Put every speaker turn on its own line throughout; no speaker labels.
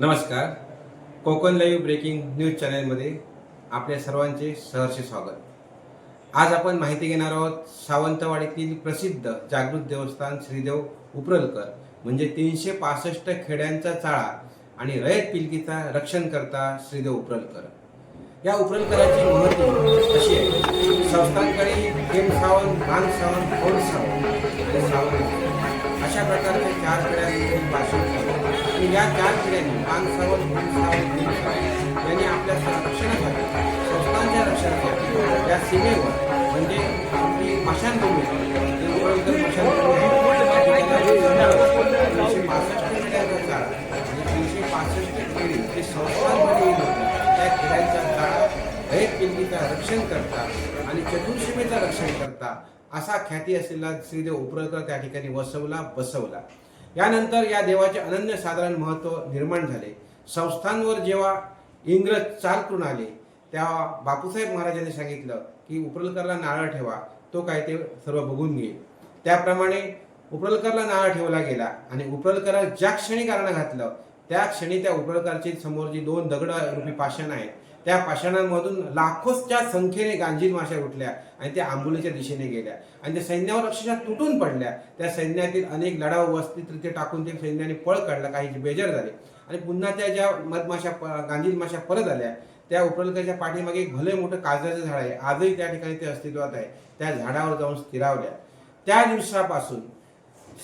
नमस्कार. Konkan live breaking news चॅनलमध्ये आपल्या सर्वांचे सहर्ष स्वागत. आज आपण माहिती घेणार आहोत सावंतवाडीतील प्रसिद्ध जागृत देवस्थान श्रीदेव उप्रलकर. म्हणजे तीनशे पासष्ट खेड्यांचा चाळा आणि रयत पिलकीचा रक्षण करता श्रीदेव उप्रलकर. या उप्रलकराची महत्त्व अशी आहे संस्थांकडे सावंत मान सावंत सावंत सावंत. अशा प्रकारचे चार पिढ्यांमध्ये भाषण केलं आणि या चार पिढ्यांनी मान सावंत यांनी आपल्या संरक्षणासाठी संस्थांच्या रक्षणासाठी या सीमेवर म्हणजे आपली मशानभूमी जी त्या तीनशे पासष्ट पिढ्यांचा चाळ आणि तीनशे पासष्ट पिढी जे संस्थांमध्ये त्या रक्षण करता आणि चतुर्शीमेचा रक्षण करता असा ख्याती असलेला श्रीदेव उपरकर त्या ठिकाणी वसवला बसवला. यानंतर या देवाचे अनन्यसाधारण महत्त्व निर्माण झाले. संस्थांवर जेव्हा इंग्रज चाल करून आले तेव्हा बापूसाहेब महाराजांनी सांगितलं की उपरलकरला नारळ ठेवा तो काय ते सर्व बघून घे त्याप्रमाणे उपरलकरला नारळ ठेवला गेला आणि उपरलकरला ज्या क्षणी कारण घातलं त्या क्षणी त्या उपरलकरची समोर जी दोन दगड रूपी पाषाण आहेत त्या पाषाणांमधून लाखोच्या संख्येने गांजीर माशा उठल्या आणि त्या आंबोलीच्या दिशेने गेल्या. आणि त्या सैन्यावर अक्षरशः तुटून पडल्या. त्या सैन्यातील अनेक लढाऊ वस्ती तिथे टाकून ते सैन्याने पळ काढला. काही बेजार झाले. आणि पुन्हा त्या ज्या मधमाशा प- माशा परत आल्या त्या उपरलकाच्या पाठीमागे एक भले मोठं काजराचं झाड आहे. आजही त्या ठिकाणी ते अस्तित्वात आहे. त्या झाडावर जाऊन स्थिरावल्या. त्या दिवसापासून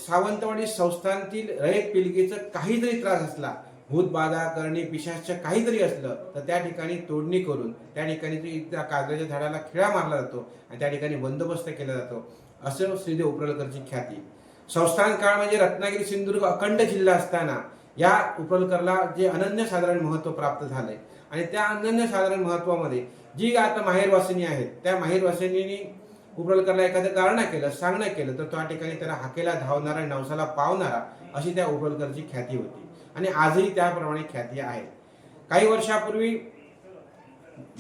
सावंतवाडी संस्थांतील रयत पिलकीचं काहीतरी त्रास असला. भूतबाधा करणे पिशाच काहीतरी असलं तर त्या ठिकाणी तोडणी करून त्या ठिकाणी ती त्या काजराच्या झाडाला खिळा मारला जातो आणि त्या ठिकाणी बंदोबस्त केला जातो. असं श्रीदेव उपरलकरची ख्याती. संस्थान काळ म्हणजे रत्नागिरी सिंधुदुर्ग अखंड जिल्हा असताना या उपरलकरला जे अनन्यसाधारण महत्त्व प्राप्त झालंय. आणि त्या अनन्यसाधारण महत्त्वामध्ये जी आता माहेरवासिनी आहेत त्या माहेरवासिनींनी उपरलकरला एखादं कारण केलं सांगणं केलं तर त्या ठिकाणी त्याला हाकेला धावणारा नवसाला पावणारा अशी त्या उपरलकरची ख्याती होती. आणि आजही त्याप्रमाणे ख्याती आहे काही वर्षापूर्वी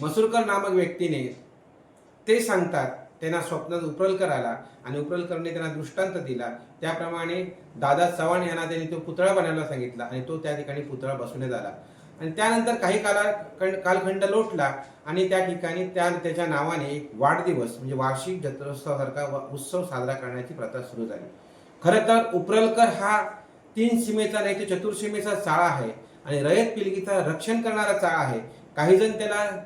मसूरकर नामक व्यक्तीने ते सांगतात त्यांना स्वप्नात उपरलकर आला आणि उपरलकरने त्यांना दृष्टांत दिला. त्याप्रमाणे दादा चव्हाण यांना त्यांनी तो पुतळा बनवायला सांगितला आणि तो त्या ठिकाणी पुतळा बसवण्यात आला. आणि त्यानंतर काही काला कालखंड लोटला आणि त्या ठिकाणी त्या त्याच्या नावाने एक वाढदिवस म्हणजे वार्षिक जत्रोत्सवासारखा व- उत्सव साजरा करण्याची प्रथा सुरू झाली. खरं तर उपरलकर हा तीन सीमेचा नाही तर चतुर्सीमेचा चाळा आहे. आणि रयत पिलगीचा रक्षण करणारा चाळा आहे. काही जण त्याला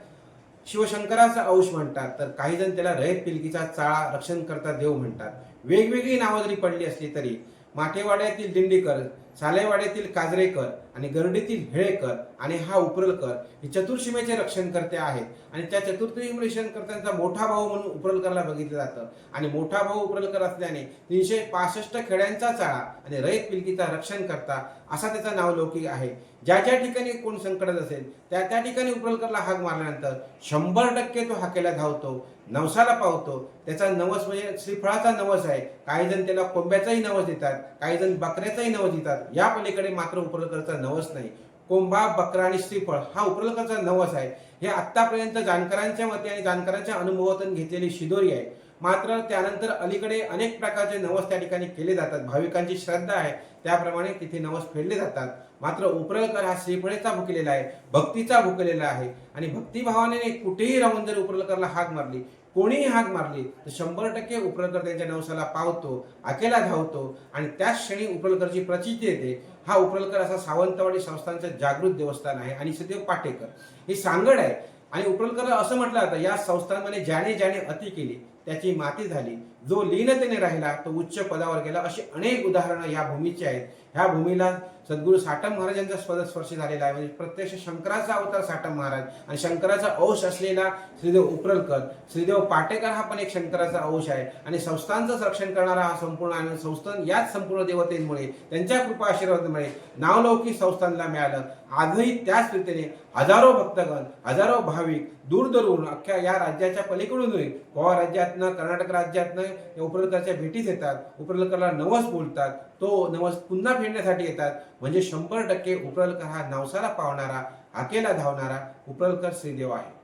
शिवशंकराचा अंश म्हणतात तर काही जण त्याला रयत पिलकीचा चाळा रक्षण करता देव म्हणतात. वेगवेगळी नावं जरी पडली असली तरी माठेवाड्यातील दिंडीकर सालेवाड्यातील काजरेकर आणि गरडीतील हेळेकर आणि हा उपरलकर हे चतुर्सीमेचे रक्षण करते आहेत. आणि त्या चतुर्थी रक्षणकर्त्यांचा मोठा भाऊ म्हणून उपरलकरला बघितलं जातं. आणि मोठा भाऊ उपरलकर असल्याने तीनशे पासष्ट खेड्यांचा चाळा आणि रयत पिलकीचा रक्षण करता असा त्याचा नाव लौकिक आहे. ज्या ज्या ठिकाणी कोण संकटात असेल त्या त्या ठिकाणी उपरलकरला हाक मारल्यानंतर शंभर टक्के तो हाकेला धावतो नवसाला पावतो. त्याचा नवस म्हणजे श्रीफळाचा नवस आहे. काही जण त्याला कोंब्याचाही नवस देतात काही जण बकऱ्याचाही नवस देतात. या पलीकडे मात्र उपरलकरचा नवस नाही. कोंबा बकरा आणि श्रीफळ हा उपरलकरचा नवस आहे. हे आत्तापर्यंत जाणकारांच्या मते आणि जाणकारांच्या अनुभवातून घेतलेली शिदोरी आहे. मात्र त्यानंतर अलीकडे अनेक प्रकारचे नवस त्या ठिकाणी केले जातात. भाविकांची श्रद्धा आहे. त्याप्रमाणे तिथे नवस फेडले जातात. मात्र उपरलकर हा श्रीफळेचा भुकलेला आहे भक्तीचा भुकलेला आहे. आणि भक्तिभावाने कुठेही राहून जर उपरलकरला हाक मारली कोणीही हाक मारली तर शंभर टक्के उपरलकर त्यांच्या नवसाला पावतो अकेला धावतो. आणि त्याच क्षणी उपरलकरची प्रचिती येते. हा उपरलकर असा सावंतवाडी संस्थांचं जागृत देवस्थान आहे आणि सदैव पाटेकर. ही सांगड आहे. आणि उपरलकर असं म्हटलं जातं या संस्थांमध्ये ज्याने ज्याने अति केली त्याची माती झाली. जो लीनतेने राहिला तो उच्च पदावर गेला. अशी अनेक उदाहरणं या भूमीची आहेत. ह्या भूमीला सद्गुरू साटम महाराजांचा पदस्पर्श झालेला आहे. म्हणजे प्रत्यक्ष शंकराचा अवतार साटम महाराज आणि शंकराचा अंश असलेला श्रीदेव उपरलकर श्रीदेव पाटेकर हा पण एक शंकराचा अंश आहे. आणि संस्थांचं रक्षण करणारा हा संपूर्ण आणि संस्थान याच संपूर्ण देवतेमुळे त्यांच्या कृपा आशीर्वादामुळे नावलौकिक संस्थांना मिळालं. आजही त्याच रीतीने हजारो भक्तगण हजारो भाविक दूरदरून अख्ख्या या राज्याच्या पलीकडून गोवा राज्यातनं कर्नाटक राज्यातनं या भेटीस येतात उपरलकरला नवस बोलतात तो नवस पुन्हा फेडण्यासाठी येतात. म्हणजे शंभर टक्के उपरलकर हा नवसाला पावणारा आकेला धावणारा उपरलकर श्रीदेव
आहे.